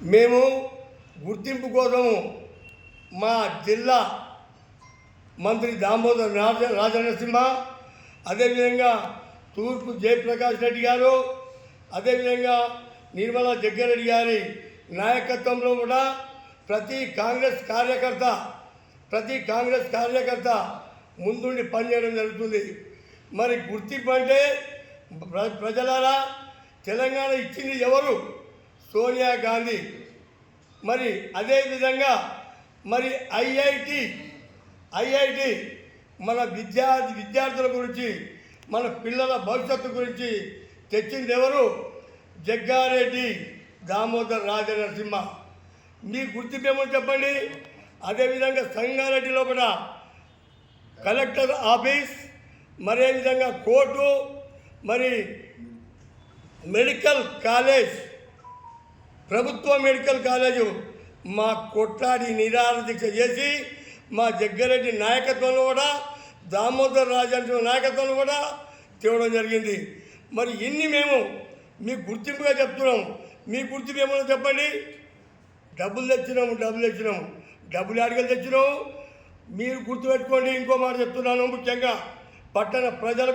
మేము గుర్తింపు కోసము మా జిల్లా మంత్రి దామోదర్ రాజ రాజనరసింహ అదేవిధంగా తూర్పు జయప్రకాష్ రెడ్డి గారు అదేవిధంగా నిర్మలా జగ్గారెడ్డి గారి నాయకత్వంలో కూడా ప్రతి కాంగ్రెస్ కార్యకర్త ప్రతి కాంగ్రెస్ కార్యకర్త ముందుండి పనిచేయడం జరుగుతుంది. మరి గుర్తింపు అంటే ప్ర ప్రజలారా తెలంగాణ ఇచ్చింది ఎవరు? సోనియా గాంధీ. మరి అదేవిధంగా మరి ఐఐటి ఐఐటి మన విద్యార్థి విద్యార్థుల గురించి మన పిల్లల భవిష్యత్తు గురించి తెచ్చింది ఎవరు? జగ్గారెడ్డి దామోదర్ రాజనరసింహ. మీ గుర్తింపు చెప్పండి? అదేవిధంగా సంగారెడ్డి లోపల కలెక్టర్ ఆఫీస్ మరే విధంగా కోర్టు మరి మెడికల్ కాలేజ్ ప్రభుత్వ మెడికల్ కాలేజు మా కొట్లాడి నిరాహార దీక్ష చేసి మా జగ్గారెడ్డి నాయకత్వంలో కూడా దామోదర్ రాజు నాయకత్వంలో కూడా తేవడం జరిగింది. మరి ఇన్ని మేము మీకు గుర్తింపుగా చెప్తున్నాం. మీ గుర్తింపు ఏమన్నా చెప్పండి? డబ్బులు తెచ్చినాము డబ్బులు తెచ్చినాము. డబ్బులు అడిగలు తెచ్చినాము. మీరు గుర్తుపెట్టుకోండి ఇంకో మాట చెప్తున్నాను ముఖ్యంగా. పట్టణ ప్రజలకు